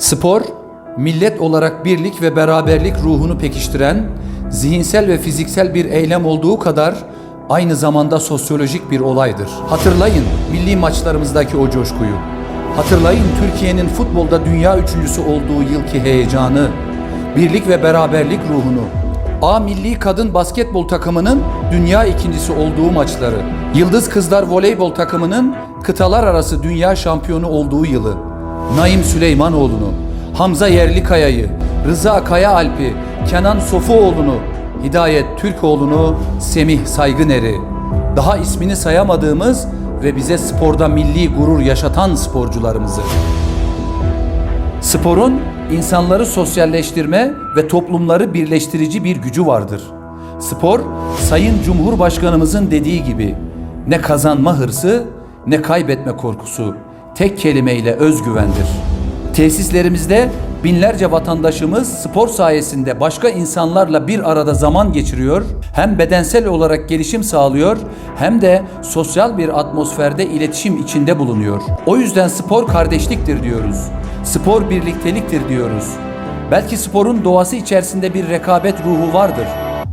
Spor, millet olarak birlik ve beraberlik ruhunu pekiştiren, zihinsel ve fiziksel bir eylem olduğu kadar aynı zamanda sosyolojik bir olaydır. Hatırlayın milli maçlarımızdaki o coşkuyu. Hatırlayın Türkiye'nin futbolda dünya üçüncüsü olduğu yılki heyecanı, birlik ve beraberlik ruhunu. A milli kadın basketbol takımının dünya ikincisi olduğu maçları. Yıldız kızlar voleybol takımının kıtalar arası dünya şampiyonu olduğu yılı. Naim Süleymanoğlu'nu, Hamza Yerlikaya'yı, Rıza Kaya Alp'i, Kenan Sofuoğlu'nu, Hidayet Türkoğlu'nu, Semih Saygıner'i, daha ismini sayamadığımız ve bize sporda milli gurur yaşatan sporcularımızı. Sporun insanları sosyalleştirme ve toplumları birleştirici bir gücü vardır. Spor, Sayın Cumhurbaşkanımızın dediği gibi ne kazanma hırsı ne kaybetme korkusu, tek kelimeyle özgüvendir. Tesislerimizde binlerce vatandaşımız spor sayesinde başka insanlarla bir arada zaman geçiriyor, hem bedensel olarak gelişim sağlıyor hem de sosyal bir atmosferde iletişim içinde bulunuyor. O yüzden spor kardeşliktir diyoruz. Spor birlikteliktir diyoruz. Belki sporun doğası içerisinde bir rekabet ruhu vardır.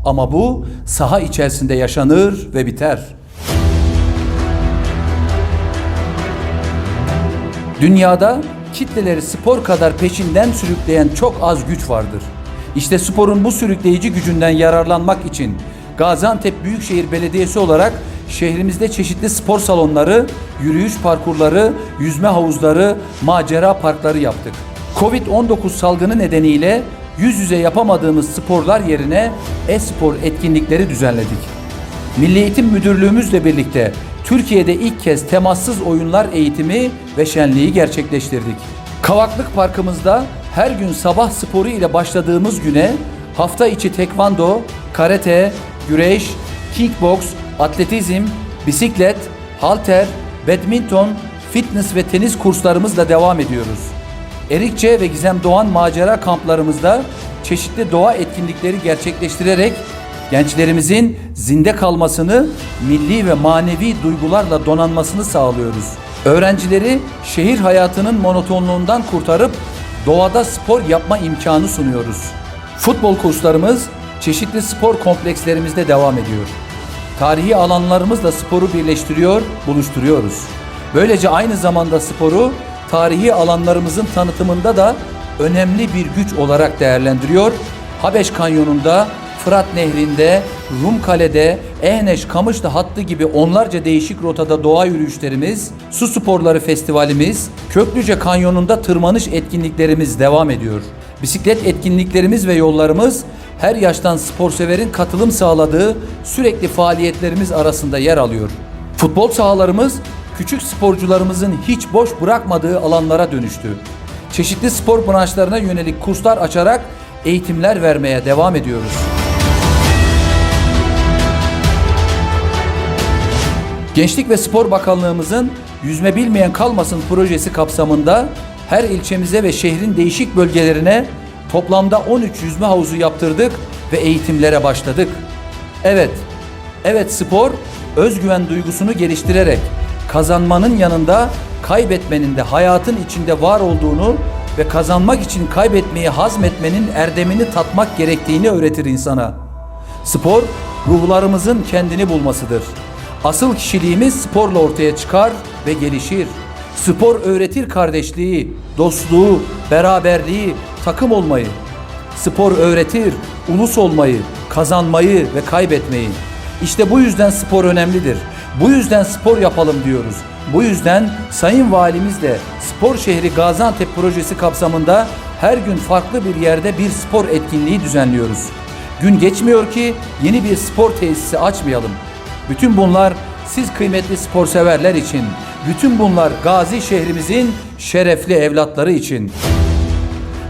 Ama bu saha içerisinde yaşanır ve biter. Dünyada kitleleri spor kadar peşinden sürükleyen çok az güç vardır. İşte sporun bu sürükleyici gücünden yararlanmak için Gaziantep Büyükşehir Belediyesi olarak şehrimizde çeşitli spor salonları, yürüyüş parkurları, yüzme havuzları, macera parkları yaptık. Covid-19 salgını nedeniyle yüz yüze yapamadığımız sporlar yerine e-spor etkinlikleri düzenledik. Milli Eğitim Müdürlüğümüzle birlikte Türkiye'de ilk kez temassız oyunlar eğitimi ve şenliği gerçekleştirdik. Kavaklık Parkımızda her gün sabah sporu ile başladığımız güne hafta içi tekvando, karate, güreş, kickbox, atletizm, bisiklet, halter, badminton, fitness ve tenis kurslarımızla devam ediyoruz. Erikçe ve Gizem Doğan macera kamplarımızda çeşitli doğa etkinlikleri gerçekleştirerek gençlerimizin zinde kalmasını, milli ve manevi duygularla donanmasını sağlıyoruz. Öğrencileri şehir hayatının monotonluğundan kurtarıp doğada spor yapma imkanı sunuyoruz. Futbol kurslarımız çeşitli spor komplekslerimizde devam ediyor. Tarihi alanlarımızla sporu birleştiriyor, buluşturuyoruz. Böylece aynı zamanda sporu tarihi alanlarımızın tanıtımında da önemli bir güç olarak değerlendiriyor. Habeş Kanyonu'nda, Fırat Nehri'nde, Rumkale'de, Ehneş, Kamışlı hattı gibi onlarca değişik rotada doğa yürüyüşlerimiz, su sporları festivalimiz, Köklüce Kanyonu'nda tırmanış etkinliklerimiz devam ediyor. Bisiklet etkinliklerimiz ve yollarımız her yaştan sporseverin katılım sağladığı sürekli faaliyetlerimiz arasında yer alıyor. Futbol sahalarımız küçük sporcularımızın hiç boş bırakmadığı alanlara dönüştü. Çeşitli spor branşlarına yönelik kurslar açarak eğitimler vermeye devam ediyoruz. Gençlik ve Spor Bakanlığımızın Yüzme Bilmeyen Kalmasın projesi kapsamında her ilçemize ve şehrin değişik bölgelerine toplamda 13 yüzme havuzu yaptırdık ve eğitimlere başladık. Evet, evet spor özgüven duygusunu geliştirerek kazanmanın yanında kaybetmenin de hayatın içinde var olduğunu ve kazanmak için kaybetmeyi hazmetmenin erdemini tatmak gerektiğini öğretir insana. Spor ruhlarımızın kendini bulmasıdır. Asıl kişiliğimiz sporla ortaya çıkar ve gelişir. Spor öğretir kardeşliği, dostluğu, beraberliği, takım olmayı. Spor öğretir ulus olmayı, kazanmayı ve kaybetmeyi. İşte bu yüzden spor önemlidir. Bu yüzden spor yapalım diyoruz. Bu yüzden Sayın Valimizle Spor Şehri Gaziantep projesi kapsamında her gün farklı bir yerde bir spor etkinliği düzenliyoruz. Gün geçmiyor ki yeni bir spor tesisi açmayalım. Bütün bunlar siz kıymetli spor severler için, bütün bunlar Gazi şehrimizin şerefli evlatları için.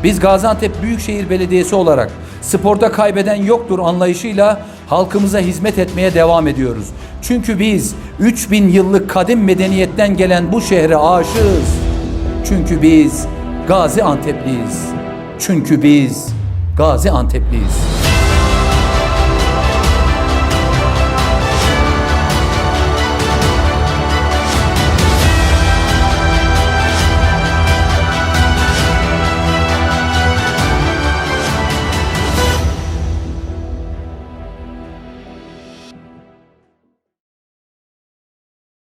Biz Gaziantep Büyükşehir Belediyesi olarak sporda kaybeden yoktur anlayışıyla halkımıza hizmet etmeye devam ediyoruz. Çünkü biz 3000 yıllık kadim medeniyetten gelen bu şehre aşığız. Çünkü biz Gazi Antepliyiz. Çünkü biz Gazi Antepliyiz.